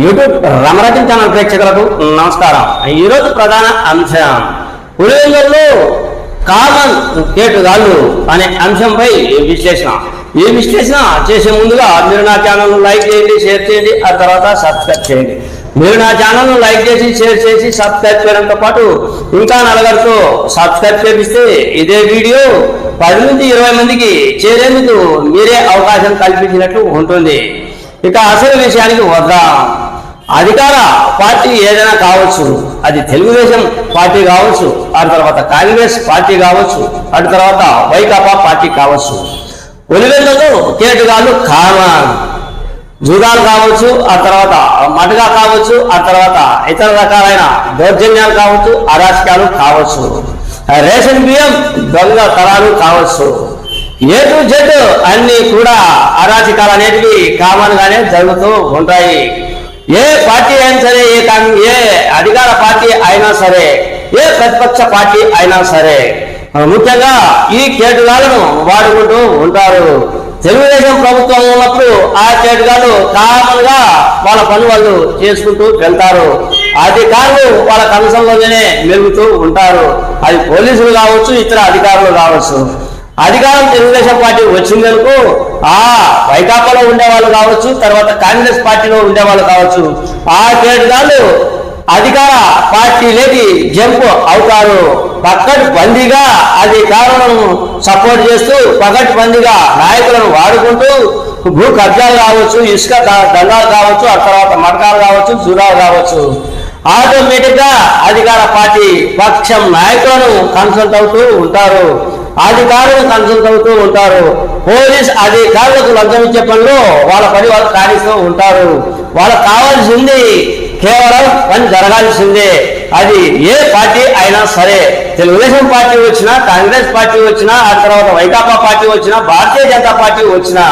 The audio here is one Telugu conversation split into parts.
యూట్యూబ్ రమరాజన్ ఛానల్ ప్రేక్షకులకు నమస్కారం. ఈరోజు ప్రధాన అంశం పులివెందుల్లో కామన్ కేటుగాళ్ళు అనే అంశంపై విశ్లేషణ. ఈ విశ్లేషణ చేసే ముందుగా మీరు నా ఛానల్ను లైక్ చేయండి షేర్ చేయండి ఆ తర్వాత సబ్స్క్రైబ్ చేయండి. మీరు నా ఛానల్ను లైక్ చేసి షేర్ చేసి సబ్స్క్రైబ్ చేయడంతో పాటు ఇంకా నలుగురితో సబ్స్క్రైబ్ చేపిస్తే ఇదే వీడియో పది నుంచి ఇరవై మందికి చేరేందుకు మీరే అవకాశం కల్పించినట్లు ఉంటుంది. ఇక అసలు విషయానికి వద్దాం. అధికార పార్టీ ఏదైనా కావచ్చు అది తెలుగుదేశం పార్టీ కావచ్చు ఆ తర్వాత కాంగ్రెస్ పార్టీ కావచ్చు అటు తర్వాత వైకాపా పార్టీ కావచ్చు. ఒలివెళ్ళలో కేటుగాళ్ళు కామన్. జూదాలు కావచ్చు ఆ తర్వాత మటగా కావచ్చు ఆ తర్వాత ఇతర రకాలైన దౌర్జన్యాలు కావచ్చు అరాచకాలు కావచ్చు. రేషన్ బియ్యం దొంగ తరాలు కావచ్చు. ఏ టు జెడ్ అన్ని కూడా అరాచకాలు అనేటివి కామన్ గానే జరుగుతూ ఉంటాయి. ఏ పార్టీ అయినా సరే ఏ ఏ అధికార పార్టీ అయినా సరే ఏ ప్రతిపక్ష పార్టీ అయినా సరే ముఖ్యంగా ఈ కేటుగాలను వాడుకుంటూ ఉంటారు. తెలుగుదేశం ప్రభుత్వం ఉన్నప్పుడు ఆ కేటుగాలు కామన్గా వాళ్ళ పని వాళ్ళు చేసుకుంటూ వెళ్తారు. అధికారులు వాళ్ళ కనసంలోనే మెరుగుతూ ఉంటారు. అది పోలీసులు కావచ్చు ఇతర అధికారులు కావచ్చు. అధికారం తెలుగుదేశం పార్టీ వచ్చిందనుకో ఆ వైకాపాలో ఉండేవాళ్ళు కావచ్చు తర్వాత కాంగ్రెస్ పార్టీలో ఉండేవాళ్ళు కావచ్చు ఆ కేటగాళ్ళు అధికార పార్టీలోకి జంప్ అవుతారు. పక్కటి బందీగా అధికారులను సపోర్ట్ చేస్తూ పక్కటి బందీగా నాయకులను వాడుకుంటూ భూ కబ్జాలు కావచ్చు ఇసుక దండాలు కావచ్చు ఆ తర్వాత మడకాలు కావచ్చు జూదాలు కావచ్చు. ఆటోమేటిక్గా అధికార పార్టీ పక్షం నాయకులను కన్సల్ట్ అవుతూ ఉంటారు. అధికారులు కన్సల్ట్ అవుతూ ఉంటారు. పోలీస్ అధికారులకు లంచం ఇచ్చే పనిలో వాళ్ళ పని వాళ్ళు కానిస్తూ ఉంటారు. వాళ్ళకి కావాల్సింది కేవలం పని జరగాల్సిందే. అది ఏ పార్టీ అయినా సరే తెలుగుదేశం పార్టీ వచ్చినా కాంగ్రెస్ పార్టీ వచ్చినా ఆ తర్వాత వైకాపా పార్టీ వచ్చినా భారతీయ జనతా పార్టీ వచ్చినా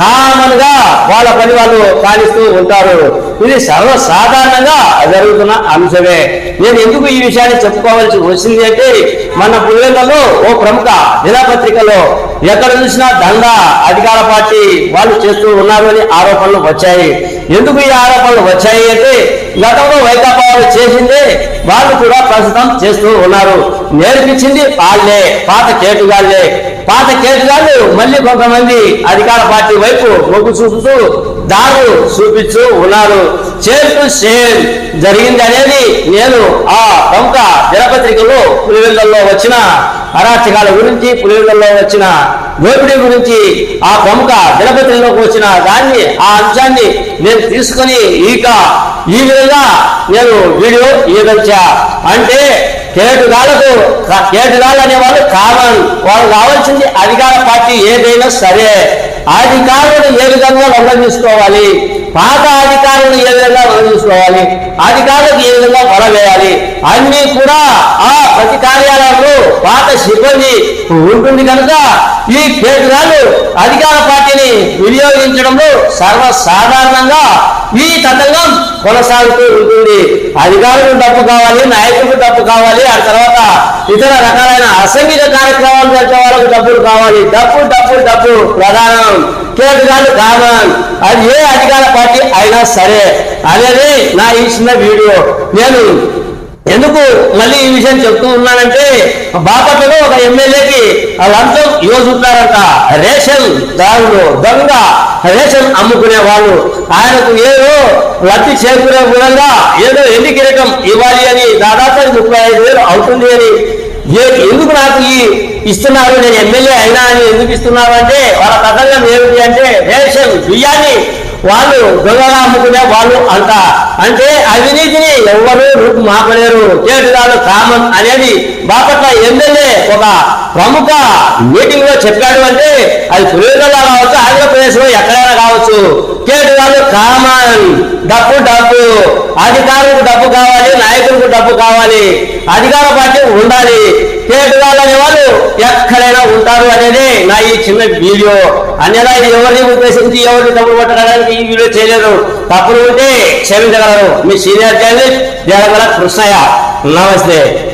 కామన్గా వాళ్ళ పని వాళ్ళు పాలిస్తూ ఉంటారు. ఇది సర్వసాధారణంగా జరుగుతున్న అంశమే. నేను ఎందుకు ఈ విషయాన్ని చెప్పుకోవాల్సి వచ్చింది అంటే మన పుల్లెలలో ఓ ప్రముఖ దినపత్రికలో ఎక్కడ చూసినా దండ అధికార పార్టీ వాళ్ళు చేస్తూ ఉన్నారు అని ఆరోపణలు వచ్చాయి. ఎందుకు ఈ ఆరోపణలు వచ్చాయి అంటే గతంలో వైకాపా వాళ్ళు చేసిందే వాళ్ళు కూడా ప్రస్తుతం చేస్తూ ఉన్నారు. నేర్పించింది వాళ్ళే పాత కేటుగాళ్ళే. పాత కేటుగాళ్ళు మళ్ళీ కొంతమంది అధికార పార్టీ వైపు మొగ్గు చూపుతూ దారులు చూపిస్తూ ఉన్నారు. సేమ్ టు సేమ్ జరిగింది అనేది నేను ఆ ప్రముఖ దినపత్రికలో పులివెందుల్లో వచ్చిన అరాచకాల గురించి పులివెందుల్లో వచ్చిన దోపిడీ గురించి ఆ ప్రముఖ దినపత్రికలోకి వచ్చిన దాన్ని ఆ అంశాన్ని నేను తీసుకొని ఇక ఈ విధంగా నేను వీడియో ఇవ్వచ్చా అంటే కేటుగాళ్ళకు కేటుగాళ్ళు అనేవాళ్ళు కావాలి. వాళ్ళు కావాల్సింది అధికార పార్టీ ఏదైనా సరే. అధికారులను ఏ విధంగా లొంగదీసుకోవాలి పాత అధికారులను ఏ విధంగా లొంగదీసుకోవాలి అధికారులకు ఏ విధంగా వలవేయాలి? అన్ని కూడా ఆ ప్రతి కార్యాలయంలో పాత సిబ్బంది ఉంటుంది కనుక ఈ కేటుగాళ్ళు అధికార పార్టీని వినియోగించడంలో సర్వసాధారణంగా ఈ తతంగం కొనసాగుతూ ఉంటుంది. అధికారులకు డబ్బు కావాలి నాయకులకు డబ్బు కావాలి ఆ తర్వాత ఇతర రకాలైన అసంఘిక కార్యక్రమాలు జరిపే వాళ్ళకు డబ్బులు కావాలి. డబ్బు డబ్బు డబ్బు ప్రధానం. కేటుగాళ్ళు కామన్ అది ఏ అధికార పార్టీ అయినా సరే. అనేది నా ఈ చిన్న వీడియో. నేను ఎందుకు మళ్ళీ ఈ విషయం చెప్తూ ఉన్నానంటే బాపట్లలో ఒక ఎమ్మెల్యేకి లంచం యోచుతారంట రేషన్ దారులు దొంగ రేషన్ అమ్ముకునే వాళ్ళు. ఆయనకు ఏదో లబ్ధి చేకూరే విధంగా ఏదో ఎన్ని కిరీటం ఇవ్వాలి అని దాదాపు ముప్పై ఐదు వేలు అవుతుంది అని ఎందుకు నాకు ఈ ఇస్తున్నారు? నేను ఎమ్మెల్యే అయినా అని ఎందుకు ఇస్తున్నారు అంటే వాళ్ళ కథంగా ఏమిటి అంటే రేషన్ బియ్యాన్ని వాళ్ళు దొంగగా అమ్ముకునే వాళ్ళు అంట. అంటే అవినీతిని ఎవరు రూపు మాపలేరు కేటుగాళ్ళు కామన్ అనేది బాపట్ల ఎమ్మెల్యే ఒక ప్రముఖ మీటింగ్లో చెప్పాడు అంటే అది పులివెందులో కావచ్చు ఆంధ్రప్రదేశ్లో ఎక్కడైనా కావచ్చు. కేటుగాళ్ళు కామన్ డబ్బు డబ్బు. అధికారులకు డబ్బు కావాలి నాయకులకు డబ్బు కావాలి. అధికార పార్టీ ఉండాలి. కేటుగాళ్ళు అనే వాళ్ళు ఎక్కడైనా ఉంటారు అనేది నా ఈ చిన్న వీడియో. అన్యదా ఇది ఎవరిని ఉద్దేశించి ఎవరిని డబ్బులు కొట్టడానికి ఈ వీడియో చేయలేదు. తప్పులు ఉంటే క్షమించగలరు. మీ సీనియర్ జర్నలిస్ట్ జగల కృష్ణయ్య. నమస్తే.